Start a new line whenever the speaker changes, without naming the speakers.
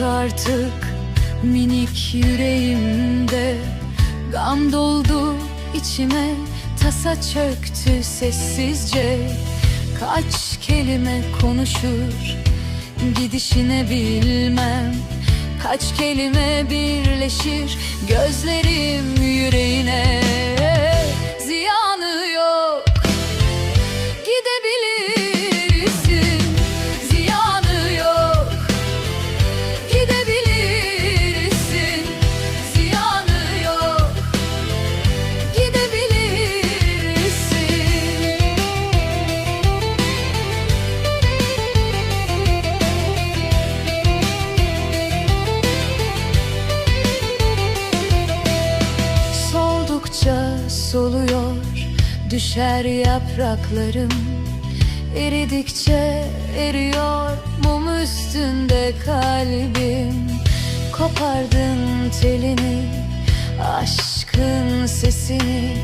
artık minik yüreğimde. Gam doldu içime tasa çöktü sessizce. Kaç kelime konuşur gidişine bilmem. Kaç kelime birleşir gözlerim yüreğine Soldukça soluyor Düşer yapraklarım. Eridikçe eriyor Mum üstünde kalbim. Kopardın telini Aşkın sesini